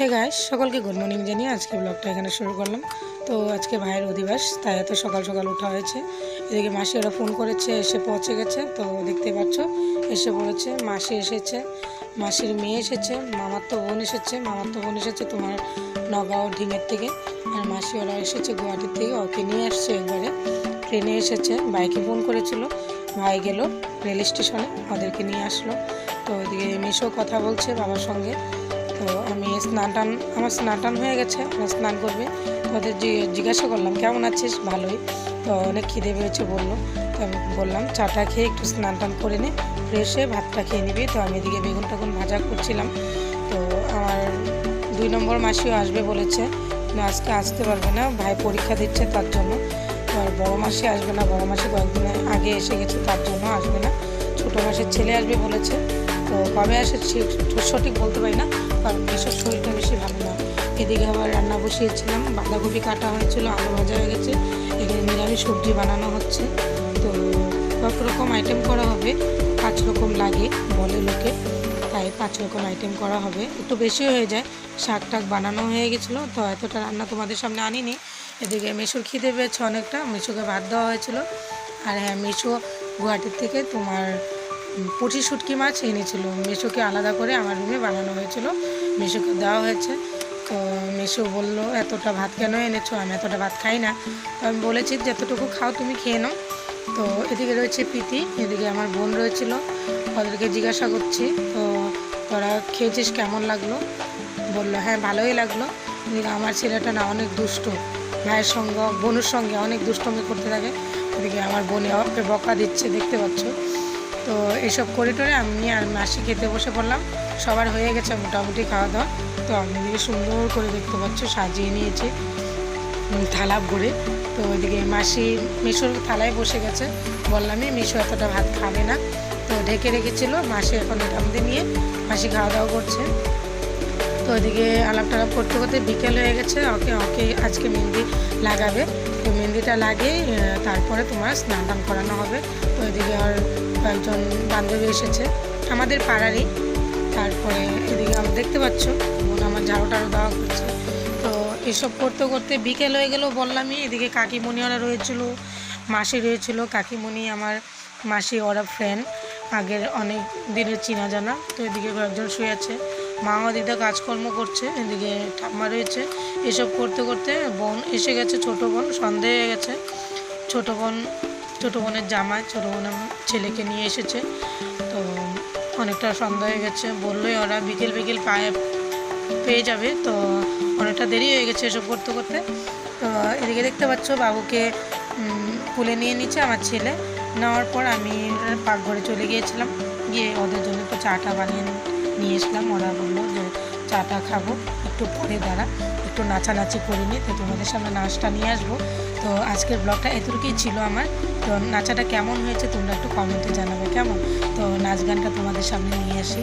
হে guys সকলকে good morning জানিয়ে আজকে ব্লগটা এখানে শুরু করলাম। তো আজকে ভাইয়ের অধিবাস, তাই এত সকাল সকাল ওঠা হয়েছে। এদিকে মাসি ওরা ফোন করেছে, এসে পৌঁছে গেছে। তো দেখতে পাচ্ছ, এসে পড়েছে, মাসি এসেছে, মাসির মেয়ে এসেছে, মামার তো বোন এসেছে, মামার তো বোন এসেছে তোমার নগাঁও ঢিঙের থেকে। আর মাসি ওরা এসেছে গুয়াহাটির থেকে, ওকে নিয়ে আসছে একবারে। ট্রেনে এসেছে বাইকে ফোন করেছিল। ভাই গেল রেল স্টেশনে, ওদেরকে নিয়ে আসলো। তো ওইদিকে মেশো কথা বলছে বাবার সঙ্গে। তো আমি স্নান টান, আমার স্নান টান হয়ে গেছে ওরা স্নান করবে। তো ওদের জিজ্ঞাসা করলাম, কেমন আছিস? ভালোই। তো অনেক খিদে পেয়েছে বলল। তো আমি বললাম, চাটা খেয়ে একটু স্নান টান করে নে ফ্রেশ হয়ে ভাতটা খেয়ে নিবি। তো আমি এদিকে বেগুন টাগুন ভাজা করছিলাম। তো আমার দুই নম্বর মাসিও আসবে বলেছে আজকে আসতে পারবে না, ভাই পরীক্ষা দিচ্ছে তার জন্য। আর বড়ো মাসি আসবে না, বড়ো মাসি কয়েকদিন আগে এসে গেছে তার জন্য আসবে না। ছোটো মাসের ছেলে আসবে বলেছে। তো কবে আসে ঠিক সঠিক বলতে পারি না, কারণ এসব শরীরটা বেশি ভালো না। এদিকে আবার রান্না বসিয়েছিলাম, বাঁধাকপি কাটা হয়েছিল, আলু ভাজা হয়ে গেছে, এখানে নিরামিষ সবজি বানানো হচ্ছে। তো কত রকম আইটেম করা হবে, পাঁচ রকম লাগে বলে লোকে, তাই পাঁচ রকম আইটেম করা হবে। একটু বেশি হয়ে যায়, শাক টাক বানানো হয়ে গেছিল, তো এতটা রান্না তোমাদের সামনে আনিনি। এদিকে মেশোর খিদে পেয়েছে অনেকটা, মেশোকে ভাত দেওয়া হয়েছিল। আর হ্যাঁ মেশো গুয়াহাটির থেকে তোমার পুঁটি শুটকি মাছ এনেছিল। মেশোকে আলাদা করে আমার রুমে বানানো হয়েছিল। মেশোকে দেওয়া হয়েছে। তো মেশো বলল, এতটা ভাত কেন এনেছো? আমি এতটা ভাত খাই না। তো আমি বলেছি, যতটুকু খাও তুমি খেয়ে নাও। তো এদিকে রয়েছে প্রীতি, এদিকে আমার বোন রয়েছিল। ওদেরকে জিজ্ঞাসা করছি, তো তোরা খেয়েছিস কেমন লাগল? বলল হ্যাঁ ভালোই লাগল। এদিকে আমার ছেলেটা না অনেক দুষ্ট। ভাইয়ের সঙ্গে, বোনের সঙ্গে অনেক দুষ্টমি করতে থাকে। ওদিকে আমার বোনে ওকে বকা দিচ্ছে, দেখতে পাচ্ছ। এসব করে টরে আমি আর মাসি খেতে বসে পড়লাম। সবার হয়ে গেছে মোটামুটি খাওয়া দাওয়া তো আমি এদিকে সুন্দর করে দেখতে পাচ্ছ, সাজিয়ে নিয়েছি থালা ভরে। তো ওইদিকে মাসি মিশোর থালায় বসে গেছে। বললামই মিশো এতটা ভাত খাবে না। তো ঢেকে রেখেছিল, মাসি এখন এটা নিয়ে মাসি খাওয়া দাওয়া করছে। তো ওইদিকে আলাপ টালাপ করতে করতে বিকেল হয়ে গেছে। ওকে ওকে আজকে মেহেন্দি লাগাবে। তো মেহেন্দিটা আহ, তারপরে তোমার স্নান টান করানো হবে। তো ওইদিকে আর কয়েকজন বান্ধবী এসেছে আমাদের পাড়ারই। তারপরে এদিকে আমি দেখতে পাচ্ছ বোন আমার ঝাড়ু টাড়ু দেওয়া করছে তো এসব করতে করতে বিকেল হয়ে গেল বললামই এদিকে কাকিমণি ওরা রয়েছিল মাসি রয়েছিল। কাকিমণি আমার মাসি ওরা ফ্রেন্ড আগের অনেক দিনের চেনা জানা। তো এদিকে কয়েকজন শুয়ে আছে। মা দিদা কাজকর্ম করছে, এদিকে ঠাম্মা রয়েছে। এসব করতে করতে বোন এসে গেছে, ছোট বোন, সন্ধে হয়ে গেছে। ছোট বোন, ছোট বোনের জামাই, ছোট বোনের ছেলেকে নিয়ে এসেছে। তো অনেকটা সন্ধ্যা হয়ে গেছে, বললোই ওরা বিকেল বিকেল পায়ে পেয়ে যাবে। তো অনেকটা দেরি হয়ে গেছে এসব করতে করতে। তো এদিকে দেখতে পাচ্ছ বাবুকে কুলে নিয়ে নিচ্ছে আমার ছেলে। নেওয়ার পর আমি পাকঘরে চলে গিয়েছিলাম। গিয়ে ওদের জন্য একটু চাটা বানিয়ে নিয়ে এসলাম। ওরা বলল যে, চাটা খাব। একটু পরে দাঁড়া, একটু নাচানাচি করে নিই তো তোমাদের সামনে নাচটা নিয়ে আসব। তো আজকের ব্লগটা এতটুকুই ছিল আমার। তো নাচাটা কেমন হয়েছে তোমরা একটু কমেন্টে জানাবে, কেমন? তো নাচ গানটা তোমাদের সামনে নিয়ে আসি।